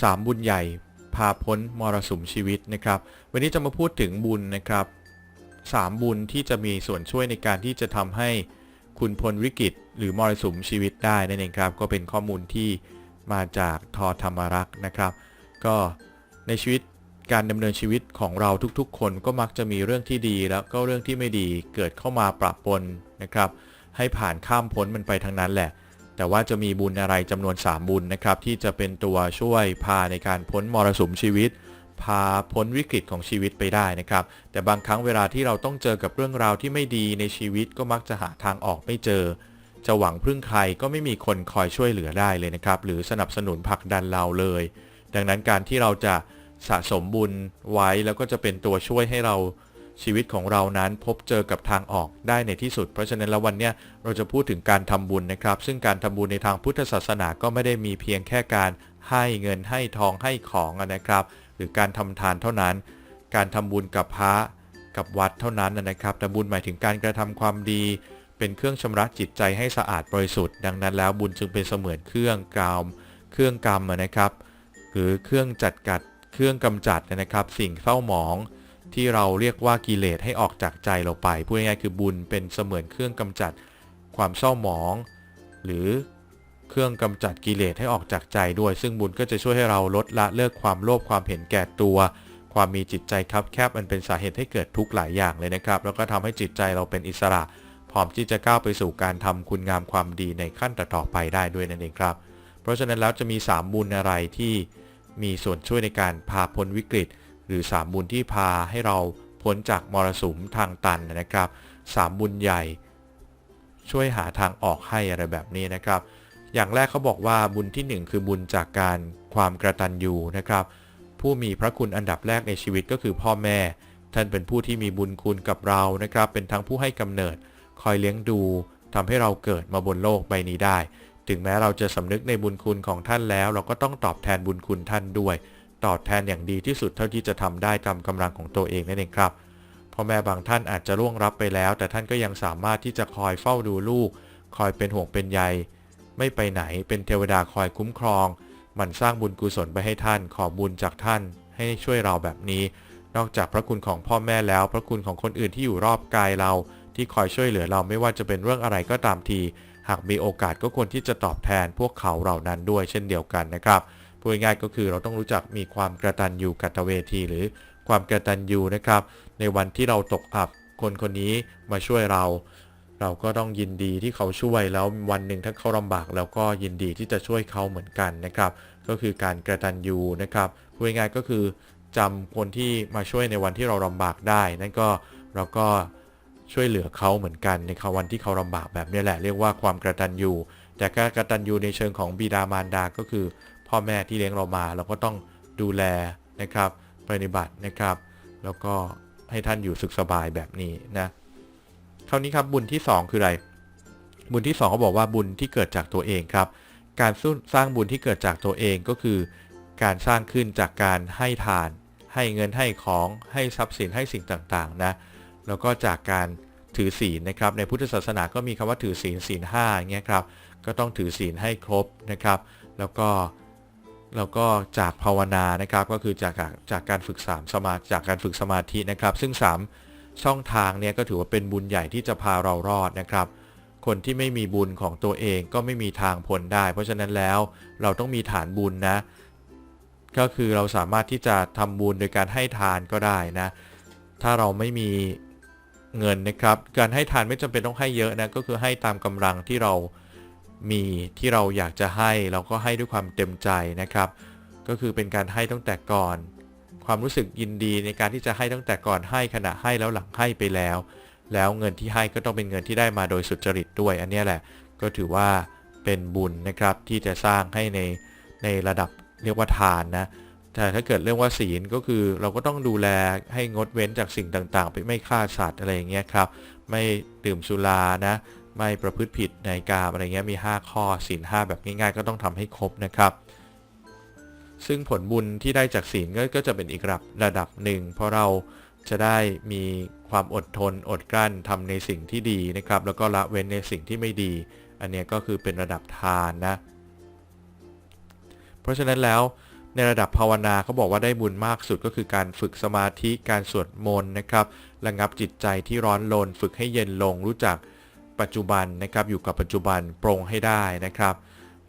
3 บุญใหญ่พาพ้นมรสุมชีวิตนะครับ วันนี้จะมาพูดถึงบุญนะครับ 3 บุญที่จะมีส่วนช่วยในการที่จะทำให้คุณพ้นวิกฤต หรือมรสุมชีวิตได้นั่นเองครับ ก็เป็นข้อมูลที่มาจากทอธรรมรักษ์นะครับ ก็ในชีวิตการดำเนินชีวิตของเราทุกๆ คนก็มักจะมีเรื่องที่ดีแล้วก็เรื่องที่ไม่ดีเกิดเข้ามาปะปนนะครับ ให้ผ่านข้ามพ้นมันไปทั้งนั้นแหละ แต่ว่าจะมีบุญอะไรจำนวน 3 บุญนะครับ ที่จะเป็นตัวช่วยพาในการพ้นมรสุมชีวิต พาพ้นวิกฤตของชีวิตไปได้นะครับ แต่บางครั้งเวลาที่เราต้องเจอกับเรื่องราวที่ไม่ดีในชีวิตก็มักจะหาทางออกไม่เจอ จะหวังพึ่งใครก็ไม่มีคนคอยช่วยเหลือได้เลยนะครับ หรือสนับสนุนผลักดันเราเลย ดังนั้นการที่เราจะสะสมบุญไว้แล้วก็จะเป็นตัวช่วยให้เรา ชีวิตของเรานั้นพบเจอกับทางออกได้ในที่สุด เพราะฉะนั้นแล้ววันเนี้ยเราจะพูดถึงการทำบุญนะครับ ซึ่งการทำบุญในทางพุทธศาสนาก็ไม่ได้มีเพียงแค่การให้เงินให้ทองให้ของนะครับ หรือการทำทานเท่านั้น การทำบุญกับพระกับวัดเท่านั้นนะครับแต่บุญหมายถึงการกระทำความดี เป็นเครื่องชำระจิตใจให้สะอาดบริสุทธิ์ดังนั้นแล้วบุญจึงเป็นเสมือนเครื่องกรรมเครื่องกรรมนะครับ หรือเครื่องจัดกัดเครื่องกำจัดนะครับ สิ่งเศร้าหมอง ที่เราเรียกว่ากิเลสให้ออกจากใจเราไป พูดง่ายๆคือบุญเป็นเสมือนเครื่องกำจัดความเศร้าหมอง หรือเครื่องกำจัดกิเลสให้ออกจากใจด้วย ซึ่งบุญก็จะช่วยให้เราลดละเลิกความโลภความเห็นแก่ตัว ความมีจิตใจคับแคบมันเป็นสาเหตุให้เกิดทุกข์หลายอย่างเลยนะครับ แล้วก็ทำให้จิตใจเราเป็นอิสระ พร้อมที่จะก้าวไปสู่การทำคุณงามความดีในขั้นต่อๆไปได้ด้วยนั่นเองครับ เพราะฉะนั้นแล้วจะมี 3 บุญอะไรที่มีส่วนช่วยในการพาพ้นวิกฤต หรือ3บุญที่พาให้เราพ้นจากมรสุมทางตันนะครับ3บุญใหญ่ ช่วยหาทางออกให้อะไรแบบนี้นะครับ อย่างแรกเขาบอกว่าบุญที่ 1 คือบุญจากการความกระตันยูนะครับ ผู้มีพระคุณอันดับแรกในชีวิตก็คือพ่อแม่ ท่านเป็นผู้ที่มีบุญคุณกับเรานะครับ เป็นทั้งผู้ให้กำเนิด คอยเลี้ยงดูทำให้เราเกิดมาบนโลกใบนี้ได้ ถึงแม้เราจะสำนึกในบุญคุณของท่านแล้ว เราก็ต้องตอบแทนบุญคุณท่านด้วย ตอบแทนอย่างดีที่สุดเท่าที่จะทำได้ตามกำลังของตัวเองนั่นเองครับพ่อแม่บางท่านอาจจะล่วงรับไปแล้ว แต่ท่านก็ยังสามารถที่จะคอยเฝ้าดูลูก คอยเป็นห่วงเป็นใย ไม่ไปไหนเป็นเทวดาคอยคุ้มครองมันสร้างบุญกุศลไปให้ท่าน ขอบุญจากท่าน ให้ช่วยเราแบบนี้ นอกจากพระคุณของพ่อแม่แล้ว พระคุณของคนอื่นที่อยู่รอบกายเรา ที่คอยช่วยเหลือเราไม่ว่าจะเป็นเรื่องอะไรก็ตามที หากมีโอกาสก็ควรที่จะตอบแทนพวกเขาเหล่านั้นด้วยเช่นเดียวกันนะครับ พูดง่ายก็คือเราต้องรู้จักมีความกระตันยูกตเวทีหรือความกระตันยูนะครับ ในวันที่เราตกอับคนคนนี้มาช่วยเรา เราก็ต้องยินดีที่เขาช่วยแล้ววันหนึ่งถ้าเขาลำบากเราก็ยินดีที่จะช่วยเขาเหมือนกันนะครับ ก็คือการกระตันยูนะครับพูดง่ายก็คือจำคนที่มาช่วยในวันที่เราลำบากได้ นั่นก็เราก็ช่วยเหลือเขาเหมือนกันในวันที่เขาลำบากแบบนี้แหละเรียกว่าความกระตันยูแต่การกระตันยูในเชิงของบิดามารดาก็คือ พ่อแม่ที่เลี้ยงเรามา เราก็ต้องดูแลนะครับปฏิบัตินะครับ แล้วก็ให้ท่านอยู่สุขสบายแบบนี้นะคราวนี้ครับบุญที่ 2 คืออะไร บุญที่ 2 เขาบอกว่าบุญที่เกิดจากตัวเองครับ การสร้างบุญที่เกิดจากตัวเองก็คือ การสร้างขึ้นจากการให้ทาน ให้เงินให้ของให้ทรัพย์สินให้สิ่งต่างๆนะแล้วก็จากการถือศีลนะครับ ในพุทธศาสนาก็มีคำว่าถือศีลศีลห้าอย่างเงี้ยครับก็ต้องถือศีลให้ครบนะครับ แล้วก็ แล้วก็จากภาวนานะครับก็คือจากจากการฝึกสามสมาจากการฝึกสมาธินะครับ ซึ่ง 3 ช่องทางเนี่ยก็ถือว่าเป็นบุญใหญ่ที่จะพาเรารอดนะครับ คนที่ไม่มีบุญของตัวเองก็ไม่มีทางพ้นได้ เพราะฉะนั้นแล้วเราต้องมีฐานบุญนะ ก็คือเราสามารถที่จะทำบุญโดยการให้ทานก็ได้นะ ถ้าเราไม่มีเงินนะครับ การให้ทานไม่จำเป็นต้องให้เยอะนะก็คือให้ตามกำลังที่เรา มีที่เราอยากจะให้เราก็ให้ด้วยความเต็มใจนะครับ ก็คือเป็นการให้ตั้งแต่ก่อน ความรู้สึกยินดีในการที่จะให้ตั้งแต่ก่อนให้ขณะให้แล้วหลังให้ไปแล้ว แล้วเงินที่ให้ก็ต้องเป็นเงินที่ได้มาโดยสุจริตด้วย อันนี้แหละก็ถือว่าเป็นบุญนะครับที่จะสร้างให้ในในระดับเรียกว่าทานนะแต่ถ้าเกิดเรื่องว่าศีลก็คือเราก็ต้องดูแลให้งดเว้นจากสิ่งต่างๆ ไปไม่ฆ่าสัตว์อะไรอย่างเงี้ยครับ ไม่ดื่มสุรานะ ไม่ประพฤติผิดในกามอะไรเงี้ยมี 5 ข้อศีล5แบบง่ายๆ ก็ต้องทำให้ครบนะครับ ซึ่งผลบุญที่ได้จากศีลก็จะเป็นอีกระดับระดับหนึ่ง เพราะเราจะได้มีความอดทนอดกลั้นทำในสิ่งที่ดีนะครับ แล้วก็ละเว้นในสิ่งที่ไม่ดี อันนี้ก็คือเป็นระดับทานนะ เพราะฉะนั้นแล้วในระดับภาวนาเขาบอกว่าได้บุญมากสุดก็คือการฝึกสมาธิการสวดมนต์นะครับระงับจิตใจที่ร้อนรนฝึกให้เย็นลงรู้จัก ปัจจุบันนะครับ อยู่กับปัจจุบันปรงให้ได้นะครับ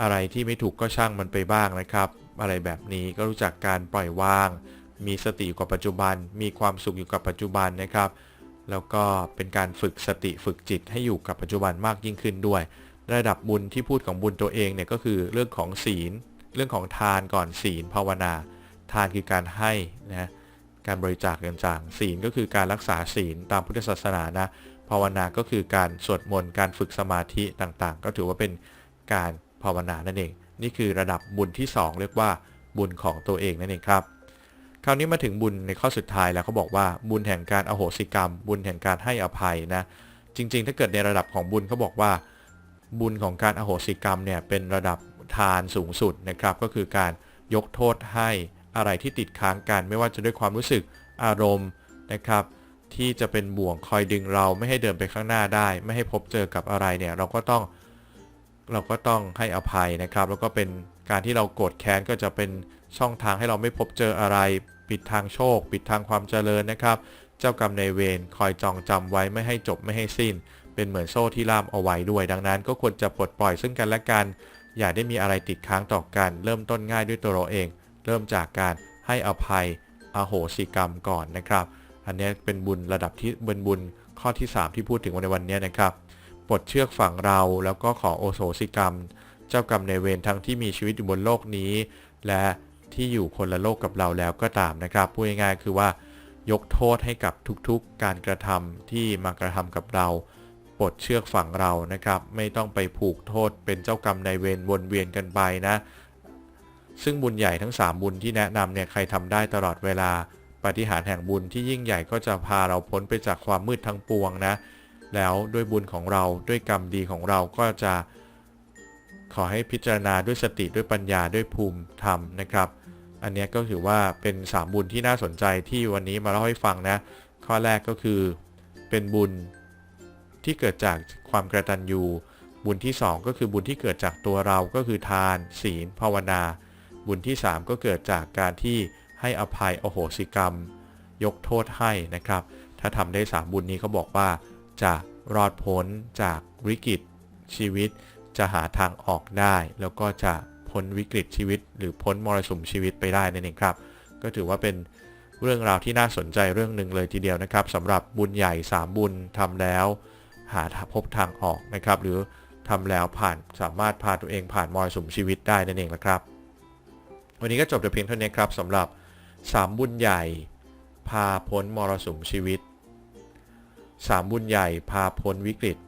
อะไรที่ไม่ถูกก็ช่างมันไปบ้างนะครับ อะไรแบบนี้ก็รู้จักการปล่อยวาง มีสติอยู่กับปัจจุบัน มีความสุขอยู่กับปัจจุบันนะครับ แล้วก็เป็นการฝึกสติฝึกจิตให้อยู่กับปัจจุบันมากยิ่งขึ้นด้วย ระดับบุญที่พูดของบุญตัวเองเนี่ยก็คือเรื่องของศีล เรื่องของทานก่อนศีลภาวนา ทานคือการให้นะการบริจาคเงินจางศีลก็คือการรักษาศีลตามพุทธศาสนานะ ภาวนาก็คือการสวดมนต์การฝึกสมาธิต่างๆ ก็ถือว่าเป็นการภาวนานั่นเอง นี่คือระดับบุญที่ 2 เรียกว่าบุญของตัวเองนั่นเองครับ คราวนี้มาถึงบุญในข้อสุดท้ายแล้วเขาบอกว่าบุญแห่งการอโหสิกรรม บุญแห่งการให้อภัยนะ จริง ๆ ถ้าเกิดในระดับของบุญเขาบอกว่า บุญของการอโหสิกรรมเนี่ยเป็นระดับทานสูงสุดนะครับ ก็คือการยกโทษให้อะไรที่ติดค้างกัน ไม่ว่าจะด้วยความรู้สึกอารมณ์นะครับ ที่จะเป็นบ่วงคอยดึงเราไม่ให้เดินไปข้างหน้าได้ ไม่ให้พบเจอกับอะไรเนี่ยเราก็ต้องเราก็ต้องให้อภัยนะครับ แล้วก็เป็นการที่เราโกรธแค้นก็จะเป็นช่องทางให้เราไม่พบเจออะไร ปิดทางโชค ปิดทางความเจริญนะครับ เจ้ากรรมในเวรคอยจองจำไว้ไม่ให้จบไม่ให้สิ้น เป็นเหมือนโซ่ที่ล่ามเอาไว้ด้วย ดังนั้น ก็ควรจะปลดปล่อยซึ่งกันและกัน อย่าได้มีอะไรติดค้างต่อกัน เริ่มต้นง่ายด้วยตัวเราเอง เริ่มจากการให้อภัยอโหสิกรรมก่อนนะครับ อันนี้เป็นบุญระดับที่เป็นบุญข้อที่ 3 ที่พูดถึงในวันนี้นะครับปลดเชือกฝังเราแล้วก็ขอโอโสสิกรรม เจ้ากรรมในเวรทั้งที่มีชีวิตอยู่บนโลกนี้ และที่อยู่คนละโลกกับเราแล้วก็ตามนะครับพูดง่ายๆคือว่ายกโทษให้กับทุกๆการกระทำที่มากระทำกับเราปลดเชือกฝังเรานะครับ ไม่ต้องไปผูกโทษเป็นเจ้ากรรมในเวรวนเวียนกันไปนะ ซึ่งบุญใหญ่ทั้ง 3 บุญที่แนะนำเนี่ยใครทำได้ตลอดเวลา ปฏิหารแห่งบุญที่ยิ่งใหญ่ก็จะพาเราพ้นไปจากความมืดทั้งปวงนะ แล้วด้วยบุญของเราด้วยกรรมดีของเราก็จะ ขอให้พิจารณาด้วยสติด้วยปัญญาด้วยภูมิธรรมนะครับ อันนี้ก็ถือว่าเป็น3บุญที่น่าสนใจที่วันนี้มาเล่าให้ฟังนะ ข้อแรกก็คือเป็นบุญที่เกิดจากความกระตันยูบุญที่ 2 ก็คือบุญที่เกิดจากตัวเราก็คือทาน ศีล ภาวนา บุญที่ 3 ก็เกิดจากการที่ ให้อภัยโอโหสิกรรม ยกโทษให้นะครับ ถ้าทำได้3บุญนี้เขาบอกว่า จะรอดพ้นจากวิกฤตชีวิต จะหาทางออกได้ แล้วก็จะพ้นวิกฤตชีวิต หรือพ้นมรสุมชีวิตไปได้นั่นเองครับ ก็ถือว่าเป็นเรื่องราวที่น่าสนใจเรื่องหนึ่งเลยทีเดียวนะครับสำหรับบุญใหญ่ 3 บุญทำแล้ว หาพบทางออกนะครับ หรือทำแล้วผ่านสามารถพาตัวเองผ่านมรสุมชีวิตได้นั่นเองนะครับ วันนี้ก็จบแต่เพียงเท่านี้ครับสำหรับ สามบุญใหญ่ พาพ้นมรสุมชีวิตสามบุญใหญ่พาพ้นวิกฤต